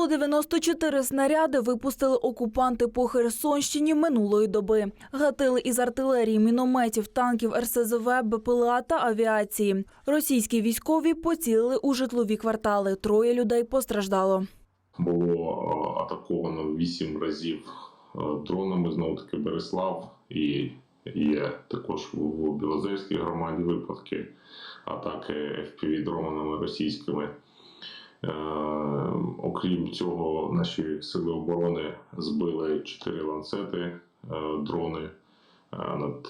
194 снаряди випустили окупанти по Херсонщині минулої доби. Гатили із артилерії, мінометів, танків, РСЗВ, БПЛА та авіації. Російські військові поцілили у житлові квартали. Троє людей постраждало. було е, атаковано вісім разів е, дронами знову таки Береслав і є також в Білозерській громаді випадки атаки fpv дронами російськими. Е, окрім цього, наші сили оборони збили чотири ланцети е, дрони е, над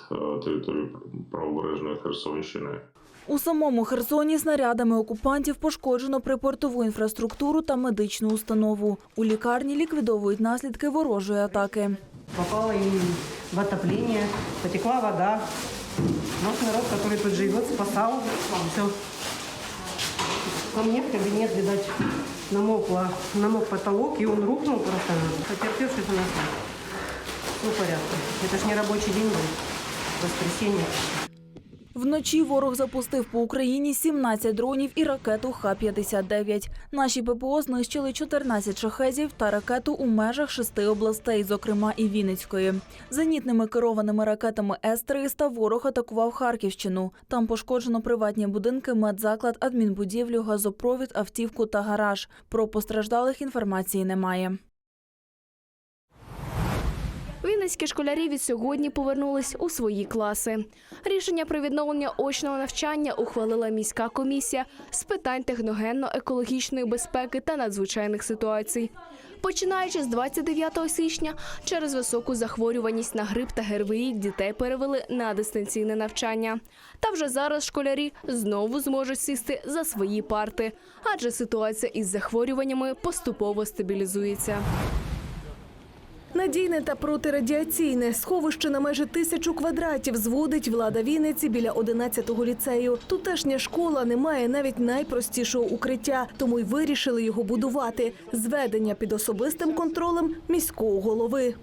територією правобережної Херсонщини. У самому Херсоні снарядами окупантів пошкоджено припортову інфраструктуру та медичну установу. У лікарні ліквідовують наслідки ворожої атаки. попала им в отопление, потекла вода. Наш народ, который тут живет, спасал. Все. Ко мне в кабинет, видать, намокла, намок потолок, и он рухнул просто. Потерпевший у нас все в порядке. Это ж не рабочий день был, воскресенье. Вночі ворог запустив по Україні 17 дронів і ракету Х-59. Наші ППО знищили 14 шахезів та ракету у межах шести областей, зокрема і Вінницької. Зенітними керованими ракетами С-300 ворог атакував Харківщину. Там пошкоджено приватні будинки, медзаклад, адмінбудівлю, газопровід, автівку та гараж. Про постраждалих інформації немає. Вінницькі школярі від сьогодні повернулись у свої класи. Рішення про відновлення очного навчання ухвалила міська комісія з питань техногенно-екологічної безпеки та надзвичайних ситуацій. Починаючи з 29 січня, через високу захворюваність на грип та ГРВІ дітей перевели на дистанційне навчання. Та вже зараз школярі знову зможуть сісти за свої парти, адже ситуація із захворюваннями поступово стабілізується. Надійне та протирадіаційне сховище на майже тисячу квадратів зводить влада Вінниці біля 11-го ліцею. Тутешня школа не має навіть найпростішого укриття, тому й вирішили його будувати. Зведення під особистим контролем міського голови.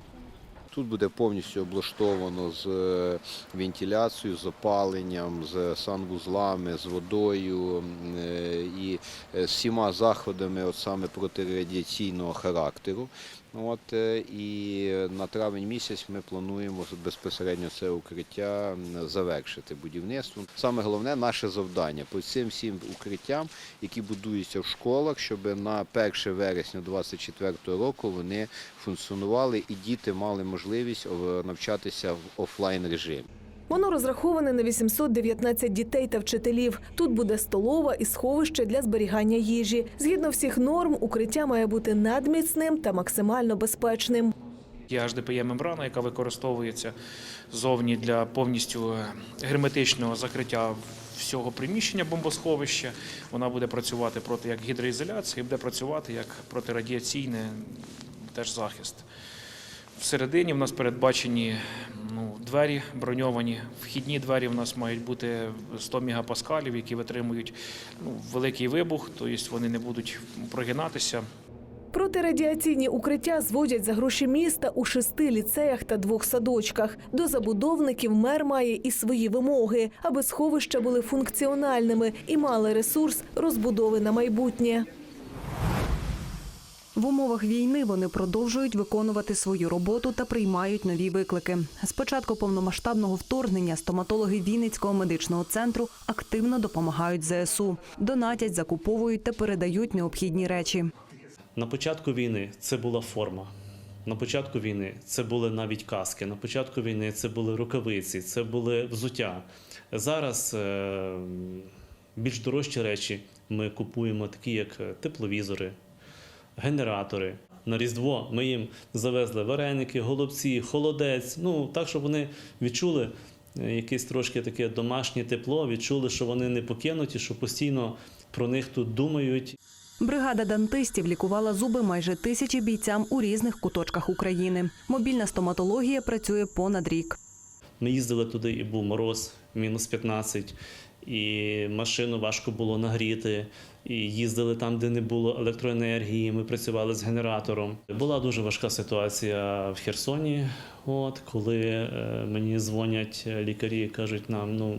Тут буде повністю облаштовано з е, вентиляцією, з опаленням, з санвузлами, з водою е, і е, з всіма заходами от саме протирадіаційного характеру. От, е, і на травень місяць ми плануємо безпосередньо це укриття завершити будівництво. Саме головне наше завдання по цим всім укриттям, які будуються в школах, щоб на 1 вересня 2024 року вони функціонували і діти мали можливість навчатися в офлайн режимі. Воно розраховане на 819 дітей та вчителів. Тут буде столова і сховище для зберігання їжі. Згідно всіх норм, укриття має бути надміцним та максимально безпечним. Є HDPE мембрана, яка використовується зовні для повністю е, герметичного закриття всього приміщення бомбосховища. Вона буде працювати проти як гідроізоляції, буде працювати як протирадіаційний теж захист. Всередині в нас передбачені двері броньовані. Вхідні двері в нас мають бути 100 мегапаскалів, які витримують ну, великий вибух, тобто вони не будуть прогинатися. Протирадіаційні укриття зводять за гроші міста у шести ліцеях та двох садочках. До забудовників мер має і свої вимоги, аби сховища були функціональними і мали ресурс розбудови на майбутнє. В умовах війни вони продовжують виконувати свою роботу та приймають нові виклики. З початку повномасштабного вторгнення стоматологи Вінницького медичного центру активно допомагають ЗСУ, донатять, закуповують та передають необхідні речі. На початку війни це була форма. На початку війни це були навіть каски. На початку війни це були рукавиці, це були взуття. Зараз е, більш дорожчі речі ми купуємо, такі як е, тепловізори, генератори. На Різдво ми їм завезли вареники, голубці, холодець. Ну так, щоб вони відчули е, якесь трошки таке домашнє тепло, відчули, що вони не покинуті, що постійно про них тут думають. Бригада дантистів лікувала зуби майже тисячі бійцям у різних куточках України. Мобільна стоматологія працює понад рік. Ми їздили туди, і був мороз, мінус 15, і машину важко було нагріти. І їздили там, де не було електроенергії. Ми працювали з генератором. Була дуже важка ситуація в Херсоні. От коли е, мені дзвонять лікарі і кажуть, нам ну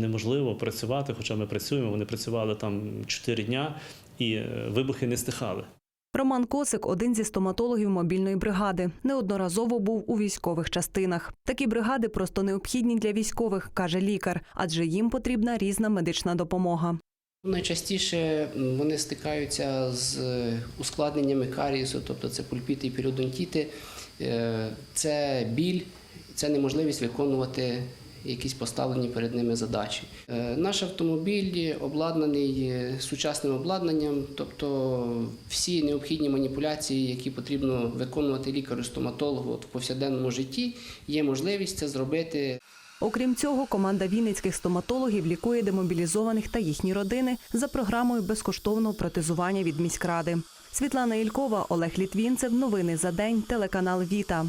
неможливо працювати, хоча ми працюємо. Вони працювали там 4 дня, і е, вибухи не стихали. Роман Косик один зі стоматологів мобільної бригади. Неодноразово був у військових частинах. Такі бригади просто необхідні для військових, каже лікар, адже їм потрібна різна медична допомога. Найчастіше вони стикаються з е, ускладненнями карієсу, тобто це пульпіти і періодонтіти, Е, це біль, це неможливість виконувати якісь поставлені перед ними задачі. Е, Наш автомобіль обладнаний е, сучасним обладнанням, тобто всі необхідні маніпуляції, які потрібно виконувати лікарю-стоматологу в повсякденному житті, є можливість це зробити Окрім цього, команда вінницьких стоматологів лікує демобілізованих та їхні родини за програмою безкоштовного протезування від міськради. Світлана Ількова, Олег Літвінцев. Новини за день. Телеканал Віта.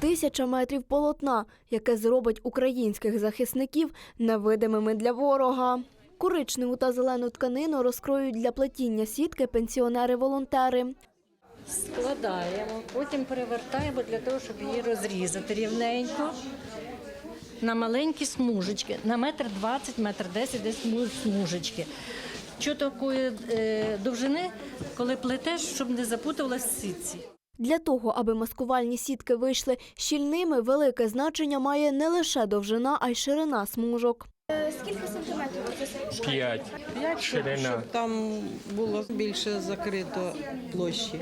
Тисяча метрів полотна, яке зробить українських захисників невидимими для ворога. Коричневу та зелену тканину розкроють для плетіння сітки пенсіонери-волонтери. Складаємо, потім перевертаємо для того, щоб її розрізати рівненько на маленькі смужечки, на метр двадцять, метр десять, десь смужечки. Що такої е, довжини, коли плетеш, щоб не запутувалась в сітці. Для того, аби маскувальні сітки вийшли щільними, велике значення має не лише довжина, а й ширина смужок. П'ять. Ширина. Щоб там було більше закрито площі.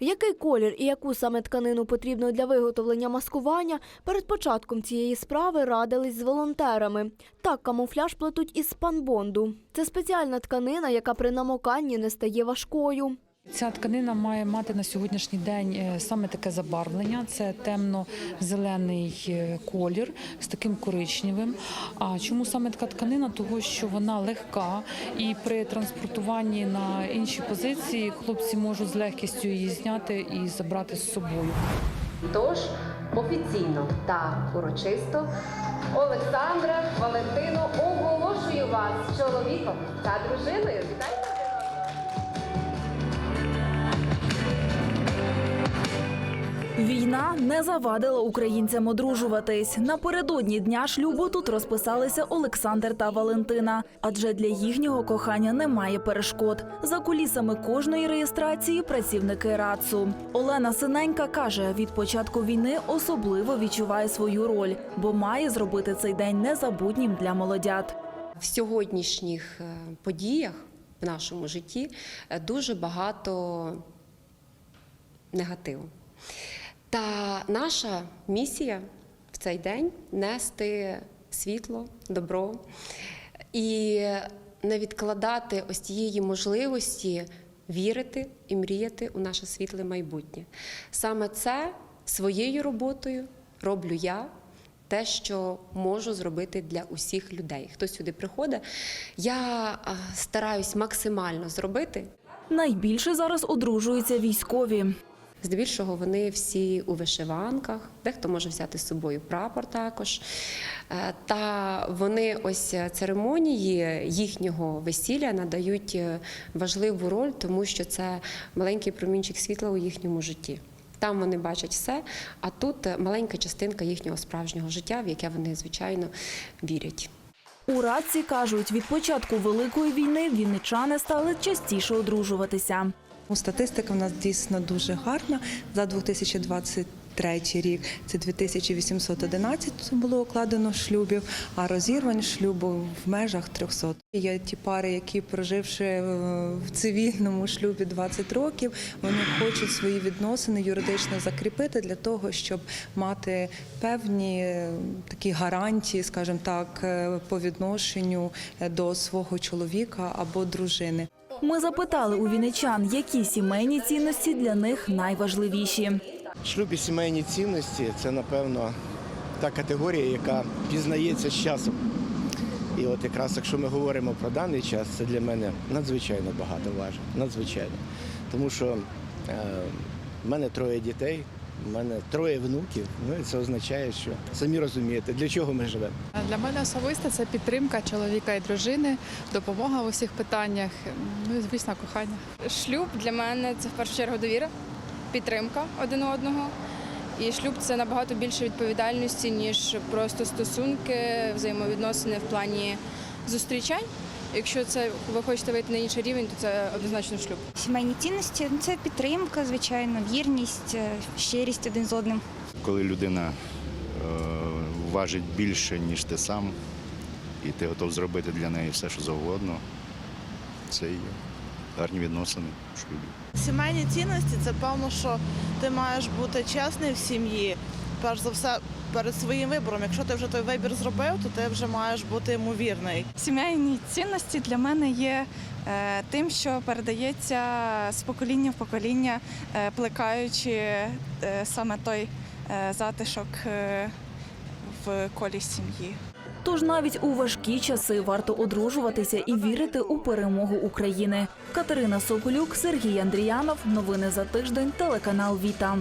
Який колір і яку саме тканину потрібно для виготовлення маскування, перед початком цієї справи радились з волонтерами. Так камуфляж плетуть із спанбонду. Це спеціальна тканина, яка при намоканні не стає важкою. Ця тканина має мати на сьогоднішній день е, саме таке забарвлення. Це темно-зелений е, колір з таким коричневим. А чому саме така тканина? Того, що вона легка, і при транспортуванні на інші позиції хлопці можуть з легкістю її зняти і забрати з собою. Тож офіційно та урочисто Олександра Валентину оголошую вас чоловіком та дружиною. Вітайте! Війна не завадила українцям одружуватись. Напередодні дня шлюбу тут розписалися Олександр та Валентина, адже для їхнього кохання немає перешкод. За кулісами кожної реєстрації працівники РАЦУ. Олена Синенька каже, від початку війни особливо відчуває свою роль, бо має зробити цей день незабутнім для молодят. В сьогоднішніх е, подіях в нашому житті е, дуже багато негативу. Та наша місія в цей день нести світло, добро і не відкладати ось цієї можливості вірити і мріяти у наше світле майбутнє. Саме це своєю роботою роблю я. Те, що можу зробити для усіх людей. Хто сюди приходить, я стараюсь максимально зробити. Найбільше зараз одружуються військові. Здебільшого вони всі у вишиванках, дехто може взяти з собою прапор також. Е, Та вони ось церемонії їхнього весілля надають е, важливу роль, тому що це маленький промінчик світла у їхньому житті. Там вони бачать все, а тут маленька частинка їхнього справжнього життя, в яке вони, звичайно, вірять. У Радці кажуть, від початку великої війни вінничани стали частіше одружуватися. Статистика в нас дійсно дуже гарна. За 2023 рік це 2811 було укладено шлюбів, а розірвань шлюбу в межах 300. Є ті пари, які проживши е, в цивільному шлюбі 20 років, вони хочуть свої відносини юридично закріпити для того, щоб мати певні е, такі гарантії, скажімо так, е, по відношенню до свого чоловіка або дружини. Ми запитали у вінничан, які сімейні цінності для них найважливіші. Шлюб і сімейні цінності це, напевно, та категорія, яка пізнається з часом. І от якраз якщо ми говоримо про даний час, це для мене надзвичайно багато важить. Надзвичайно. Тому що е, в мене троє дітей, в мене троє внуків. Ну і це означає, що самі розумієте, для чого ми живемо. Для мене особисто це підтримка чоловіка і дружини, допомога в усіх питаннях, ну і звісно, кохання. Шлюб для мене це в першу чергу довіра, підтримка один одного. І шлюб це набагато більше відповідальності, ніж просто стосунки, взаємовідносини в плані зустрічань. Якщо це ви хочете вийти на інший рівень, то це однозначно шлюб. Сімейні цінності ну, це підтримка, звичайно, вірність, е, щирість один з одним. коли людина е, важить більше, ніж ти сам, і ти готов зробити для неї все, що завгодно, це є гарні відносини в шлюбі. Сімейні цінності це певно, що ти маєш бути чесний в сім'ї. Перш за все, перед своїм вибором. Якщо ти вже той вибір зробив, то ти вже маєш бути йому вірний. Сімейні цінності для мене є е, тим, що передається з покоління в покоління, е, плекаючи е, саме той е, затишок е, в колі сім'ї. Тож навіть у важкі часи варто одружуватися і вірити у перемогу України. Катерина Соколюк, Сергій Андріянов. Новини за тиждень. Телеканал Віта.